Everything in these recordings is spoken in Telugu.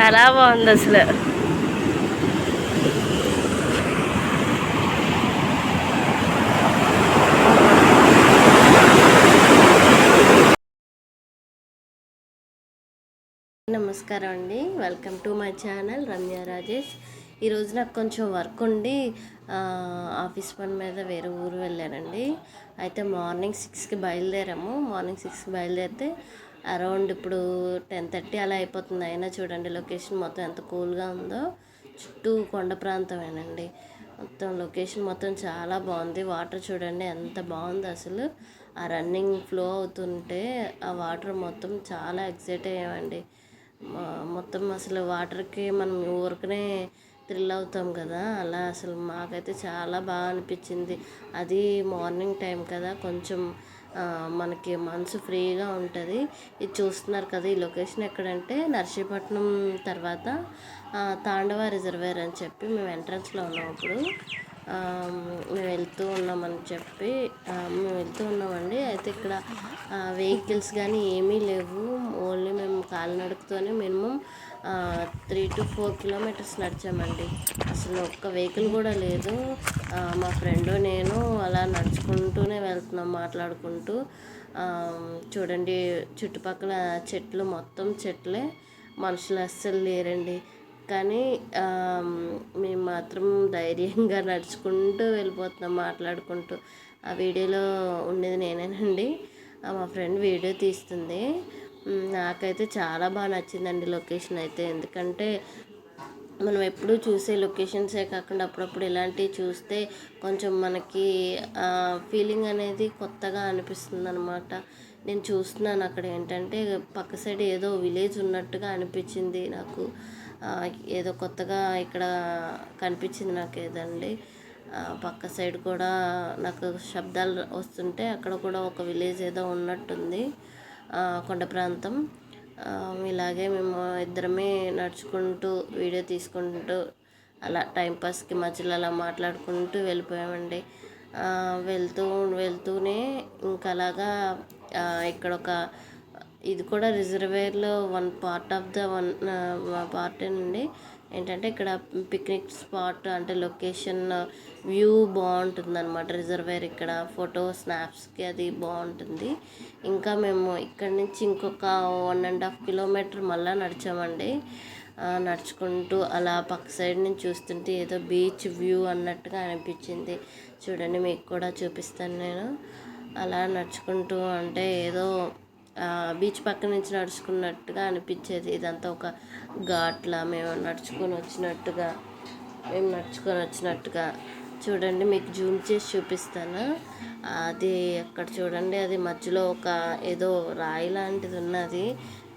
చాలా బాగుంది అసలు. నమస్కారం అండి. Welcome to my channel Ramya Rajesh. ఈరోజు నాకు కొంచెం వర్క్ ఉండి ఆఫీస్ పని మీద వేరే ఊరు వెళ్ళానండి. అయితే మార్నింగ్ సిక్స్కి బయలుదేరాము. మార్నింగ్ సిక్స్కి బయలుదేరితే అరౌండ్ ఇప్పుడు టెన్ థర్టీ అలా అయిపోతుంది. అయినా చూడండి లొకేషన్ మొత్తం ఎంత కూల్గా ఉందో. చుట్టూ కొండ ప్రాంతమేనండి. మొత్తం లొకేషన్ మొత్తం చాలా బాగుంది. వాటర్ చూడండి ఎంత బాగుంది అసలు. ఆ రన్నింగ్ ఫ్లో అవుతుంటే ఆ వాటర్ మొత్తం చాలా ఎక్సైట్ అయ్యామండి. మొత్తం అసలు వాటర్కి మనం ఊరికనే థ్రిల్ అవుతాం కదా. అలా అసలు మాకైతే చాలా బాగా అనిపించింది. అది మార్నింగ్ టైం కదా. కొంచెం మనకి మనసు ఫ్రీగా ఉంటుంది. ఇది చూస్తున్నారు కదా ఈ లొకేషన్ ఎక్కడంటే నర్సీపట్నం తర్వాత తాండవ రిజర్వేర్ అని చెప్పి మేము ఎంట్రన్స్లో ఉన్నాం ఇప్పుడు. మేము వెళ్తూ ఉన్నామని చెప్పి మేము వెళ్తూ ఉన్నామండి. అయితే ఇక్కడ వెహికల్స్ కానీ ఏమీ లేవు. ఓన్లీ మేము కాలినడుకుతోనే minimum three to four kilometres నడిచామండి. అసలు ఒక్క వెహికల్ కూడా లేదు. మా ఫ్రెండ్ నేను అలా నడుచుకుంటూనే వెళ్తున్నాం మాట్లాడుకుంటూ. చూడండి చుట్టుపక్కల చెట్లు మొత్తం చెట్లే. మనుషులు అస్సలు లేరండి. కానీ మాత్రం ధైర్యంగా నడుచుకుంటూ వెళ్ళిపోతున్నాం మాట్లాడుకుంటూ. ఆ వీడియోలో ఉండేది నేనేనండి. మా ఫ్రెండ్ వీడియో తీస్తుంది. నాకైతే చాలా బాగా నచ్చిందండి లొకేషన్ అయితే. ఎందుకంటే మనం ఎప్పుడూ చూసే లొకేషన్సే కాకుండా అప్పుడప్పుడు ఇలాంటివి చూస్తే కొంచెం మనకి ఫీలింగ్ అనేది కొత్తగా అనిపిస్తుంది అనమాట నేను చూస్తున్నాను అక్కడ ఏంటంటే పక్క సైడ్ ఏదో విలేజ్ ఉన్నట్టుగా అనిపించింది నాకు. ఏదో కొత్తగా ఇక్కడ కనిపించింది నాకు ఏదండి. పక్క సైడ్ కూడా నాకు శబ్దాలు వస్తుంటే అక్కడ కూడా ఒక విలేజ్ ఏదో ఉన్నట్టుంది. కొండ ప్రాంతం. ఇలాగే మేము ఇద్దరమే నడుచుకుంటూ వీడియో తీసుకుంటూ అలా టైంపాస్కి మధ్యలో అలా మాట్లాడుకుంటూ వెళ్ళిపోయామండి. వెళ్తూ వెళ్తూనే ఇంక అలాగా ఇక్కడ ఒక ఇది కూడా రిజర్వేర్లో one part of the one part అండి ఏంటంటే ఇక్కడ పిక్నిక్ స్పాట్ అంటే లొకేషన్ వ్యూ బాగుంటుంది అనమాట రిజర్వేర్ ఇక్కడ ఫోటో స్నాప్స్కి అది బాగుంటుంది. ఇంకా మేము ఇక్కడ నుంచి ఇంకొక వన్ అండ్ హాఫ్ కిలోమీటర్ మళ్ళీ నడిచామండి. నడుచుకుంటూ అలా పక్క సైడ్ నుంచి చూస్తుంటే ఏదో బీచ్ వ్యూ అన్నట్టుగా అనిపించింది. చూడండి మీకు కూడా చూపిస్తాను నేను. అలా నడుచుకుంటూ అంటే ఏదో బీచ్ పక్క నుంచి నడుచుకున్నట్టుగా అనిపించేది. ఇదంతా ఒక ఘాట్లా మేము నడుచుకొని వచ్చినట్టుగా మేము నడుచుకొని వచ్చినట్టుగా. చూడండి మీకు జూమ్ చేసి చూపిస్తాను. అది అక్కడ చూడండి అది మధ్యలో ఒక ఏదో రాయి లాంటిది ఉన్నది.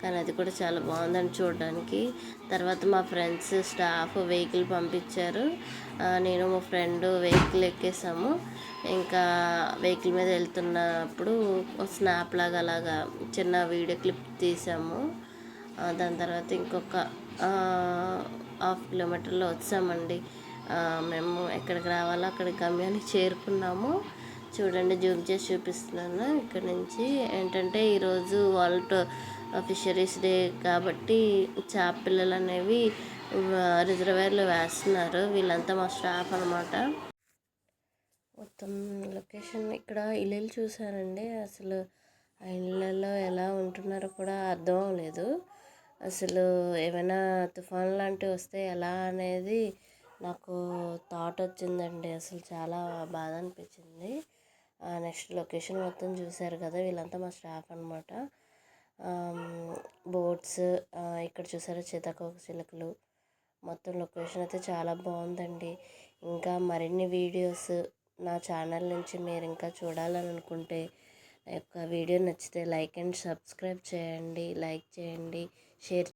కానీ అది కూడా చాలా బాగుందని చూడడానికి. తర్వాత మా ఫ్రెండ్స్ స్టాఫ్ వెహికల్ పంపించారు. నేను మా ఫ్రెండ్ వెహికల్ ఎక్కేసాము. ఇంకా వెహికల్ మీద వెళ్తున్నప్పుడు స్నాప్ లాగా అలాగా చిన్న వీడియో క్లిప్ తీసాము. దాని తర్వాత ఇంకొక హాఫ్ కిలోమీటర్లో వచ్చామండి. మేము ఎక్కడికి రావాలో అక్కడికి గమ్యానికి చేరుకున్నాము. చూడండి జూమ్ చేసి చూపిస్తున్నాను. ఇక్కడ నుంచి ఏంటంటే ఈరోజు వరల్డ్ ఫిషరీస్ డే కాబట్టి చేప పిల్లలు అనేవి రిజర్వేర్లో వేస్తున్నారు. వీళ్ళంతా మా స్టాఫ్ అనమాట మొత్తం లొకేషన్ ఇక్కడ ఇల్లు చూసానండి అసలు ఆ ఇళ్ళల్లో ఎలా ఉంటున్నారో కూడా అర్థం లేదు అసలు ఏమైనా తుఫాన్ లాంటివి వస్తే ఎలా అనేది నాకు థాట్ వచ్చిందండి. అసలు చాలా బాధ అనిపించింది. నెక్స్ట్ లొకేషన్ మొత్తం చూశారు కదా వీళ్ళంతా మా స్టాఫ్ అనమాట బోట్స్ ఇక్కడ చూసారా సీతాకోక చిలుకలు. మొత్తం లొకేషన్ అయితే చాలా బాగుందండి. ఇంకా మరిన్ని వీడియోస్ నా ఛానల్ నుంచి మీరు ఇంకా చూడాలని అనుకుంటే నా యొక్క వీడియో నచ్చితే లైక్ అండ్ సబ్స్క్రైబ్ చేయండి లైక్ చేయండి షేర్